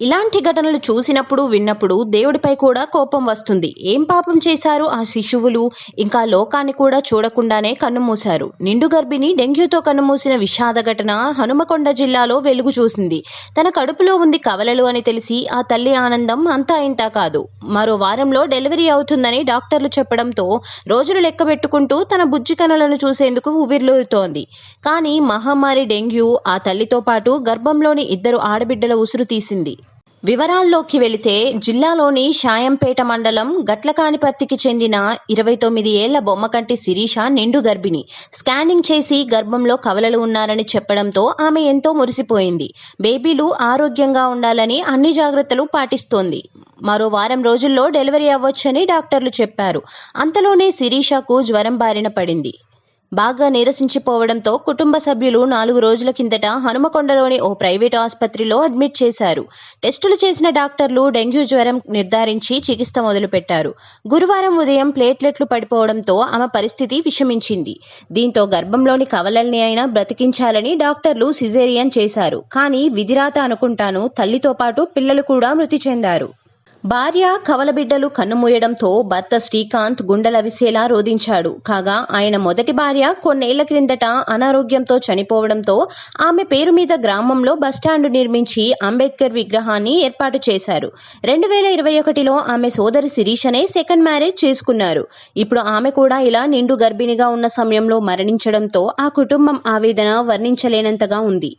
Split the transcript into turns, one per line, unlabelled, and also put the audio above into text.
ఇలాంటి ఘటనలు చూసినప్పుడు విన్నప్పుడు దేవుడిపై కూడా కోపం వస్తుంది. ఏం పాపం చేశారు ఆ శిశువులు? ఇంకా లోకాన్ని కూడా చూడకుండానే కన్నుమూశారు. నిండు గర్భిణి డెంగ్యూతో కన్నుమూసిన విషాద ఘటన హనుమకొండ జిల్లాలో వెలుగు చూసింది. తన కడుపులో ఉంది కవలలు అని తెలిసి ఆ తల్లి ఆనందం అంతా ఇంతా కాదు. మరో వారంలో డెలివరీ అవుతుందని డాక్టర్లు చెప్పడంతో రోజులు లెక్క పెట్టుకుంటూ తన బుజ్జి కనులను చూసేందుకు ఉవిర్లూరుతోంది కానీ మహమ్మారి డెంగ్యూ ఆ తల్లితో పాటు గర్భంలోని ఇద్దరు ఆడబిడ్డల ఉసురు తీసింది. వివరాల్లోకి వెళితే జిల్లాలోని షాయంపేట మండలం గట్లకానిపత్తికి చెందిన ఇరవై తొమ్మిది ఏళ్ళ బొమ్మకంటి శిరీష నిండు గర్భిణి. స్కానింగ్ చేసి గర్భంలో కవలలు ఉన్నారని చెప్పడంతో ఆమె ఎంతో మురిసిపోయింది. బేబీలు ఆరోగ్యంగా ఉండాలని అన్ని జాగ్రత్తలు పాటిస్తోంది. మరో వారం రోజుల్లో డెలివరీ అవ్వొచ్చని డాక్టర్లు చెప్పారు. అంతలోనే శిరీషకు జ్వరం బారిన పడింది. బాగా నీరసించిపోవడంతో కుటుంబ సభ్యులు నాలుగు రోజుల కిందట హనుమకొండలోని ఓ ప్రైవేట్ ఆసుపత్రిలో అడ్మిట్ చేశారు. టెస్టులు చేసిన డాక్టర్లు డెంగ్యూ జ్వరం నిర్ధారించి చికిత్స మొదలుపెట్టారు. గురువారం ఉదయం ప్లేట్లెట్లు పడిపోవడంతో ఆమె పరిస్థితి విషమించింది. దీంతో గర్భంలోని కవలల్ని అయినా బ్రతికించాలని డాక్టర్లు సిజేరియన్ చేశారు. కానీ విధిరాత అనుకుంటాను తల్లితో పాటు పిల్లలు కూడా మృతి చెందారు. భార్య కవలబిడ్డలు కన్నుమూయడంతో భర్త శ్రీకాంత్ గుండెలవిసేలా రోధించాడు. కాగా ఆయన మొదటి భార్య కొన్నేళ్ళ క్రిందట అనారోగ్యంతో చనిపోవడంతో ఆమె పేరు మీద గ్రామంలో బస్టాండు నిర్మించి అంబేద్కర్ విగ్రహాన్ని ఏర్పాటు చేశారు. రెండు వేల ఇరవై ఒకటిలో ఆమె సోదరి శిరీషనే సెకండ్ మ్యారేజ్ చేసుకున్నారు. ఇప్పుడు ఆమె కూడా ఇలా నిండు గర్భిణిగా ఉన్న సమయంలో మరణించడంతో ఆ కుటుంబం ఆవేదన వర్ణించలేనంతగా ఉంది.